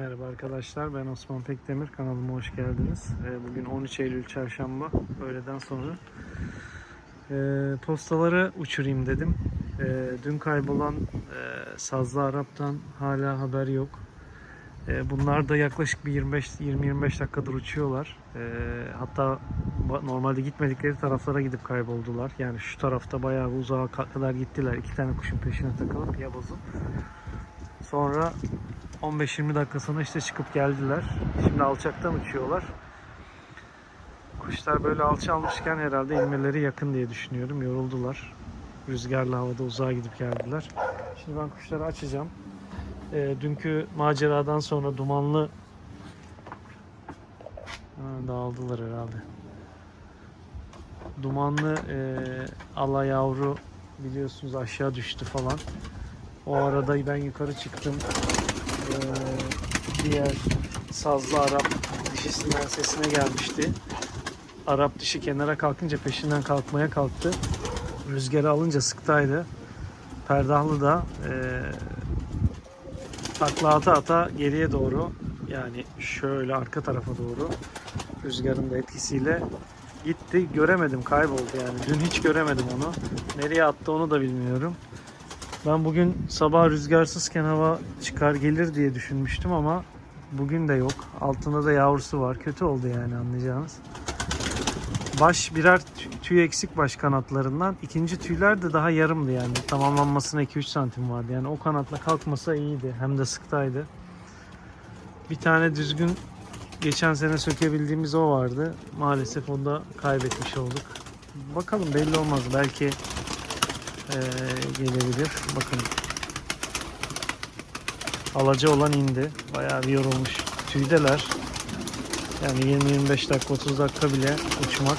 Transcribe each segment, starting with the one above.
Merhaba arkadaşlar ben Osman Pekdemir kanalıma hoş geldiniz. Ee, Bugün 13 Eylül çarşamba öğleden sonra Ee, postaları uçurayım dedim. Ee, Dün kaybolan e, Sazlı Arap'tan hala haber yok. Bunlar da yaklaşık bir 25-20-25 dakikadır uçuyorlar. Hatta normalde gitmedikleri taraflara gidip kayboldular. Yani şu tarafta bayağı uzağa ka- kadar gittiler. İki tane kuşun peşine takılıp yabazın. Sonra 15-20 dakika sonra işte çıkıp geldiler. Şimdi alçaktan uçuyorlar. Kuşlar böyle alçalmışken herhalde inmeleri yakın diye düşünüyorum. Yoruldular. Rüzgarlı havada uzağa gidip geldiler. Şimdi ben kuşları açacağım. Ee, dünkü maceradan sonra dumanlı ha, dağıldılar herhalde. Dumanlı e, ala yavru biliyorsunuz aşağı düştü falan. O arada ben yukarı çıktım. Ee, diğer sazlı Arap dişisinden sesine gelmişti. Arap dişi kenara kalkınca peşinden kalkmaya kalktı. Rüzgarı alınca sıktaydı. Perdahlı da e, takla ata ata geriye doğru yani şöyle arka tarafa doğru rüzgarın da etkisiyle gitti. Göremedim kayboldu yani. Dün hiç göremedim onu. Nereye attı onu da bilmiyorum. Ben bugün sabah rüzgarsızken hava çıkar gelir diye düşünmüştüm ama bugün de yok. Altında da yavrusu var. Kötü oldu yani anlayacağınız. Baş birer tü- tüy eksik baş kanatlarından. İkinci tüyler de daha yarımdı yani. Tamamlanmasına 2-3 santim vardı. Yani o kanatla kalkmasa iyiydi. Hem de sıktaydı. Bir tane düzgün geçen sene sökebildiğimiz o vardı. Maalesef onu da kaybetmiş olduk. Bakalım belli olmaz. Belki ee, gelebilir. Bakın. Alaca olan indi. Bayağı bir yorulmuş. Tüydeler. Yani 20-25 dakika 30 dakika bile uçmak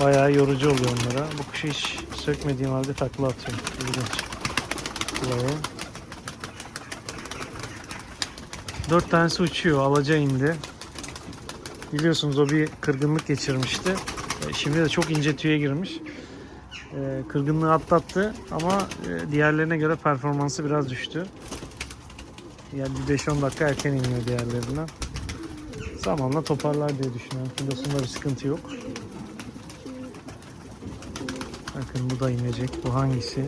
bayağı yorucu oluyor onlara. Bu kuşu hiç sökmediğim halde takla atıyor. İlginç. Kulağı. Dört tanesi uçuyor. Alaca indi. Biliyorsunuz o bir kırgınlık geçirmişti. E, Şimdi de çok ince tüye girmiş. E, kırgınlığı atlattı ama e, diğerlerine göre performansı biraz düştü. Yani bir 5-10 dakika erken iniyor diğerlerinden. Zamanla toparlar diye düşünüyorum. Kilosunda bir sıkıntı yok. Bakın bu da inecek. Bu hangisi?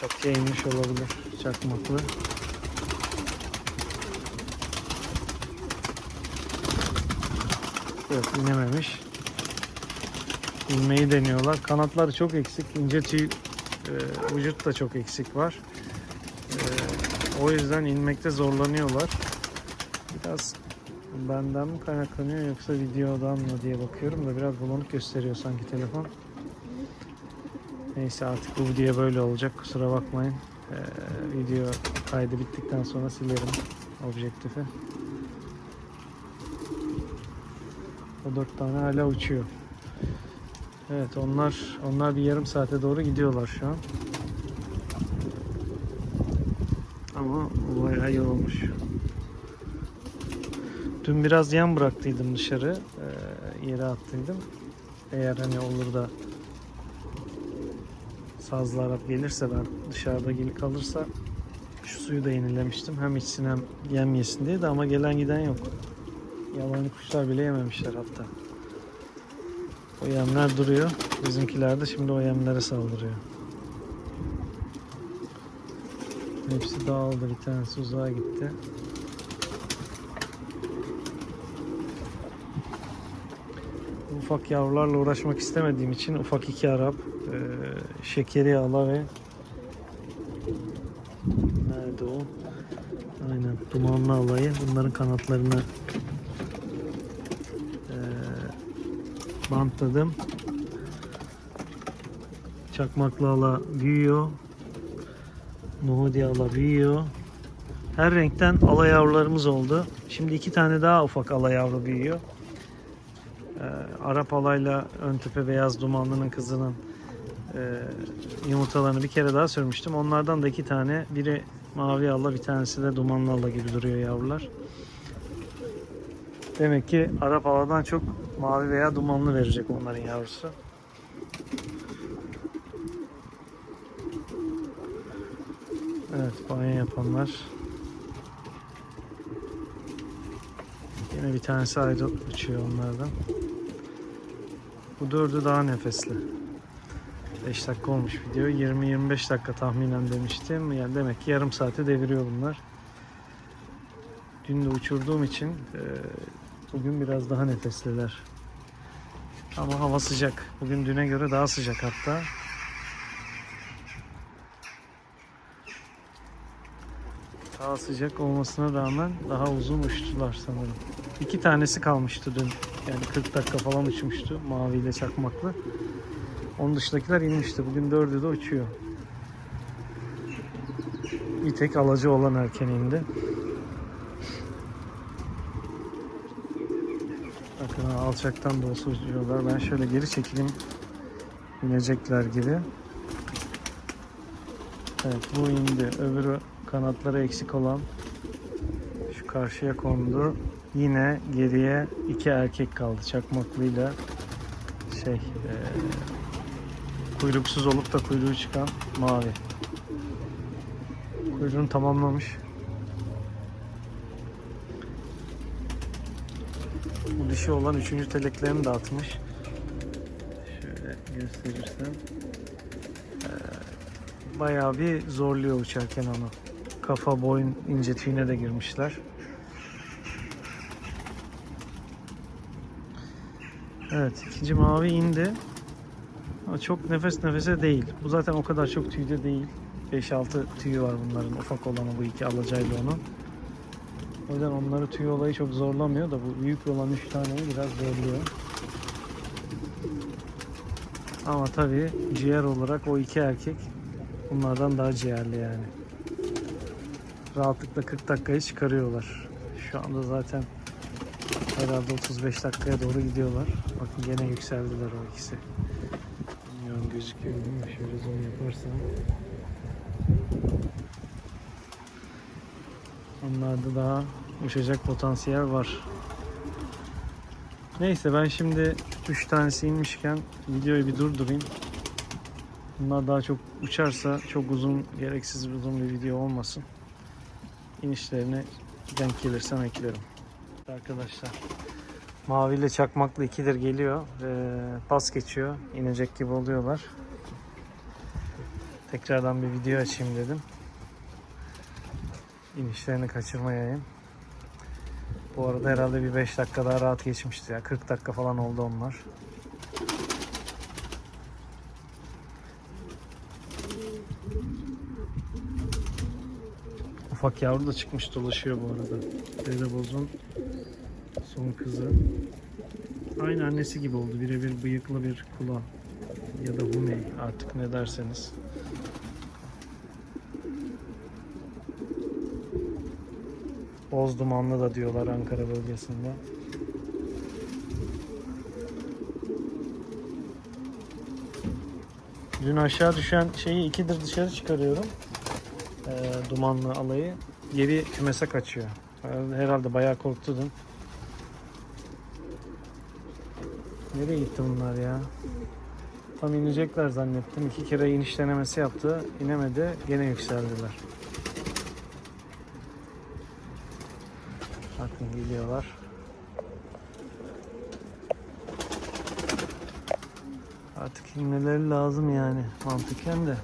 Çatıya inmiş olabilir. Çakmaklı. Yok inememiş. İnmeyi deniyorlar. Kanatları çok eksik. ince tüy e, vücut da çok eksik var. E, o yüzden inmekte zorlanıyorlar. Biraz benden mi kaynaklanıyor yoksa videodan mı diye bakıyorum da biraz bulanık gösteriyor sanki telefon. Neyse artık bu video böyle olacak. Kusura bakmayın. E, video kaydı bittikten sonra silerim objektifi. O dört tane hala uçuyor. Evet onlar onlar bir yarım saate doğru gidiyorlar şu an. Ama bayağı yorulmuş. Dün biraz yan bıraktıydım dışarı. eee, yere attıydım. Eğer hani olur da sazlı Arap gelirse ben dışarıda gelip kalırsa şu suyu da yenilemiştim. Hem içsin hem yem yesin diye de ama gelen giden yok. Yabani kuşlar bile yememişler hatta. O yemler duruyor. Bizimkiler de şimdi o yemlere saldırıyor. Hepsi dağıldı. Bir tanesi uzağa gitti. Ufak yavrularla uğraşmak istemediğim için ufak iki Arap, e, şekeri ala ve nerede o? Aynen dumanlı alayı. Bunların kanatlarını bantladım. Çakmaklı ala büyüyor. Nuhudi ala büyüyor. Her renkten ala yavrularımız oldu. Şimdi iki tane daha ufak ala yavru büyüyor. Ee, Arap alayla ön tepe beyaz dumanlının kızının e, yumurtalarını bir kere daha sürmüştüm. Onlardan da iki tane. Biri mavi ala bir tanesi de dumanlı ala gibi duruyor yavrular. Demek ki Arap havadan çok mavi veya dumanlı verecek onların yavrusu. Evet banyo yapanlar. Yine bir tanesi aydot uçuyor onlardan. Bu dördü daha nefesli. 5 dakika olmuş video. 20-25 dakika tahminen demiştim. Yani demek ki yarım saate deviriyor bunlar. Dün de uçurduğum için e, bugün biraz daha nefesliler. Ama hava sıcak. Bugün düne göre daha sıcak hatta. Daha sıcak olmasına rağmen daha uzun uçtular sanırım. İki tanesi kalmıştı dün. Yani 40 dakika falan uçmuştu maviyle çakmaklı. Onun dışındakiler inmişti. Bugün dördü de uçuyor. Bir tek alacı olan erken indi. Bakın alçaktan da olsa uçuyorlar. Ben şöyle geri çekileyim. İnecekler gibi. Evet bu indi. Öbürü kanatları eksik olan şu karşıya kondu. Yine geriye iki erkek kaldı. Çakmaklıyla şey eee, kuyruksuz olup da kuyruğu çıkan mavi. Kuyruğunu tamamlamış. Bu dişi olan üçüncü teleklerini dağıtmış. Şöyle gösterirsem. Ee, bayağı bir zorluyor uçarken onu. Kafa boyun ince tüyüne de girmişler. Evet ikinci mavi indi. Ama çok nefes nefese değil. Bu zaten o kadar çok tüyde değil. 5-6 tüyü var bunların. Ufak olanı bu iki alacayla onun. O yüzden onları tüy olayı çok zorlamıyor da bu büyük olan 3 taneyi biraz zorluyor. Ama tabii ciğer olarak o iki erkek bunlardan daha ciğerli yani. Rahatlıkla 40 dakikayı çıkarıyorlar. Şu anda zaten herhalde 35 dakikaya doğru gidiyorlar. Bakın gene yükseldiler o ikisi. Bilmiyorum gözüküyor mu? Şöyle zoom yaparsam. Onlarda daha uçacak potansiyel var. Neyse ben şimdi 3 tanesi inmişken videoyu bir durdurayım. Bunlar daha çok uçarsa çok uzun, gereksiz uzun bir video olmasın. İnişlerini denk gelirsem eklerim. Arkadaşlar mavi ile çakmaklı ikidir geliyor. Ee, pas geçiyor. inecek gibi oluyorlar. Tekrardan bir video açayım dedim. İnişlerini kaçırmayayım. Bu arada herhalde bir 5 dakika daha rahat geçmişti ya. 40 dakika falan oldu onlar. Ufak yavru da çıkmış dolaşıyor bu arada. Dedeboz'un son kızı. Aynı annesi gibi oldu. Birebir bıyıklı bir kula. Ya da bu ne artık ne derseniz. Boz dumanlı da diyorlar Ankara bölgesinde. Dün aşağı düşen şeyi ikidir dışarı çıkarıyorum. Ee, dumanlı alayı. Geri kümese kaçıyor. Herhalde bayağı korktu dün. Nereye gitti bunlar ya? Tam inecekler zannettim. İki kere iniş denemesi yaptı. İnemedi. Gene yükseldiler. Bakın geliyorlar. Artık inmeleri lazım yani mantıken de.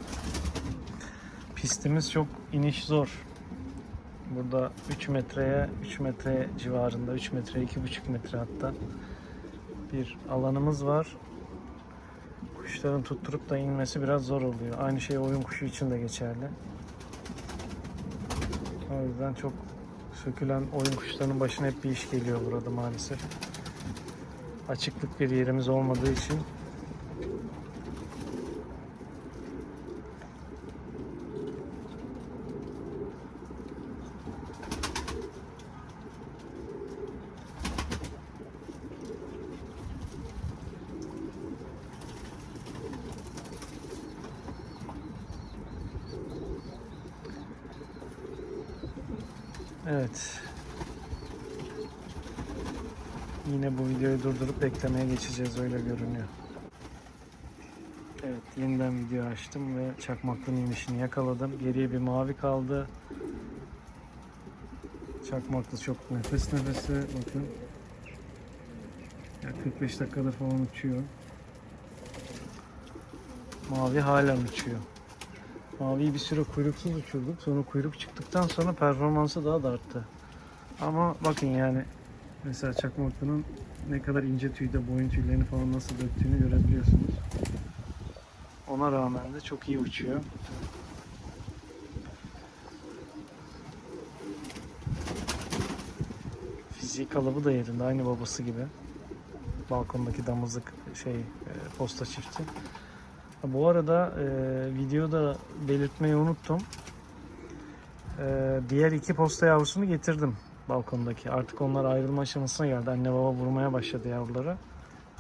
Pistimiz çok iniş zor. Burada 3 metreye 3 metre civarında 3 metre 2,5 metre hatta bir alanımız var. Kuşların tutturup da inmesi biraz zor oluyor. Aynı şey oyun kuşu için de geçerli. O yüzden çok sökülen oyun kuşlarının başına hep bir iş geliyor burada maalesef. Açıklık bir yerimiz olmadığı için Evet. Yine bu videoyu durdurup beklemeye geçeceğiz öyle görünüyor. Evet yeniden video açtım ve çakmaklının inişini yakaladım. Geriye bir mavi kaldı. Çakmaklı çok nefes nefese bakın. Yani 45 dakikadır falan uçuyor. Mavi hala uçuyor. Maviyi bir süre kuyruksuz uçurduk. Sonra kuyruk çıktıktan sonra performansı daha da arttı. Ama bakın yani mesela çakmaklı'nın ne kadar ince tüyde boyun tüylerini falan nasıl döktüğünü görebiliyorsunuz. Ona rağmen de çok iyi uçuyor. Fiziği kalıbı da yerinde aynı babası gibi. Balkondaki damızlık şey e, posta çifti. Bu arada e, videoda belirtmeyi unuttum. E, diğer iki posta yavrusunu getirdim balkondaki. Artık onlar ayrılma aşamasına geldi. Anne baba vurmaya başladı yavrulara.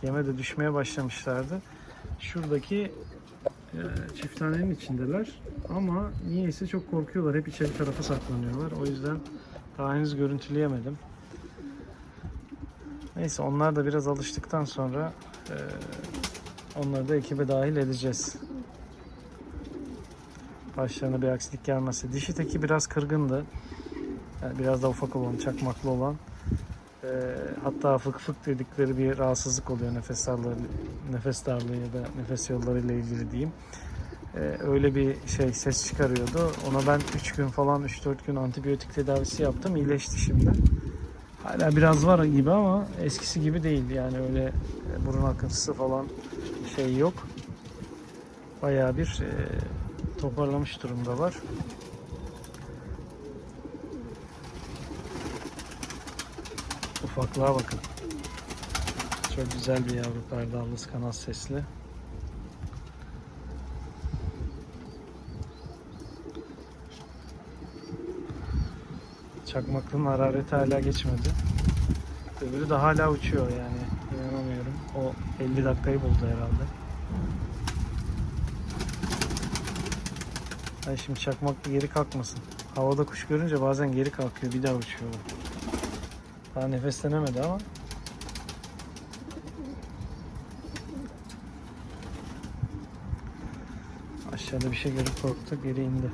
Yeme de düşmeye başlamışlardı. Şuradaki e, çifthanenin içindeler. Ama niyeyse çok korkuyorlar. Hep içeri tarafa saklanıyorlar. O yüzden daha henüz görüntüleyemedim. Neyse onlar da biraz alıştıktan sonra e, onları da ekibe dahil edeceğiz. Başlarına bir aksilik gelmezse. Dişi teki biraz kırgındı. Yani biraz da ufak olan, çakmaklı olan. E, hatta fık fık dedikleri bir rahatsızlık oluyor nefes darlığı, nefes darlığı ya da nefes yolları ile ilgili diyeyim. E, öyle bir şey ses çıkarıyordu. Ona ben 3 gün falan 3-4 gün antibiyotik tedavisi yaptım. İyileşti şimdi. Hala biraz var gibi ama eskisi gibi değil. Yani öyle burun akıntısı falan şey yok. Bayağı bir e, toparlamış durumda var. Ufaklığa bakın. Çok güzel bir yavru perdallısı kanat sesli. Çakmaklının harareti hala geçmedi. Öbürü de hala uçuyor yani. İnanamıyorum. O 50 dakikayı buldu herhalde. Ay şimdi çakmaklı geri kalkmasın. Havada kuş görünce bazen geri kalkıyor bir daha uçuyor. Daha nefeslenemedi ama. Aşağıda bir şey görüp korktu geri indi.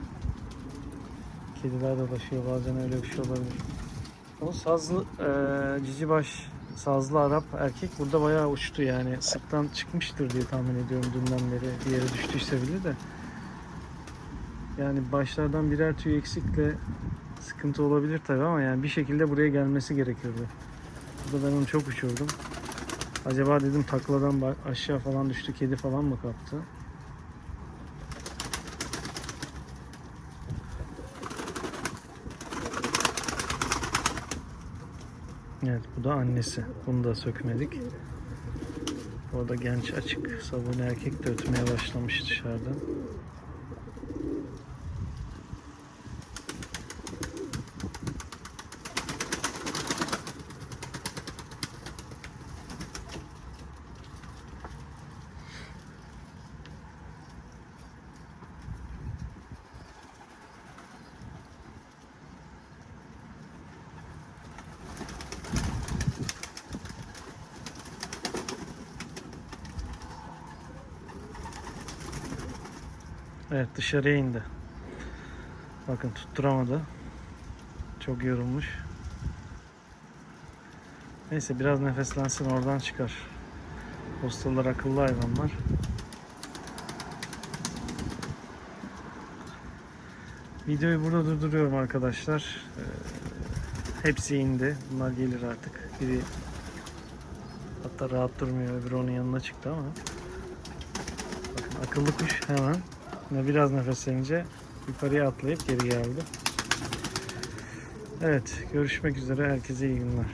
Kediler dolaşıyor bazen öyle bir şey olabilir. O sazlı eee cicibaş sazlı Arap erkek burada bayağı uçtu yani sıktan çıkmıştır diye tahmin ediyorum dünden beri bir yere düştüyse bile de. Yani başlardan birer tüy eksikle sıkıntı olabilir tabi ama yani bir şekilde buraya gelmesi gerekiyordu. Burada ben onu çok uçurdum. Acaba dedim takladan aşağı falan düştü kedi falan mı kaptı? Evet bu da annesi. Bunu da sökmedik. Orada genç açık sabun erkek de ötmeye başlamış dışarıda. Evet dışarıya indi. Bakın tutturamadı. Çok yorulmuş. Neyse biraz nefeslensin oradan çıkar. Postalar akıllı hayvanlar. Videoyu burada durduruyorum arkadaşlar. Ee, hepsi indi. Bunlar gelir artık. Biri hatta rahat durmuyor. Öbürü onun yanına çıktı ama. Bakın akıllı kuş hemen biraz nefeslenince yukarıya atlayıp geri geldi. Evet, görüşmek üzere. Herkese iyi günler.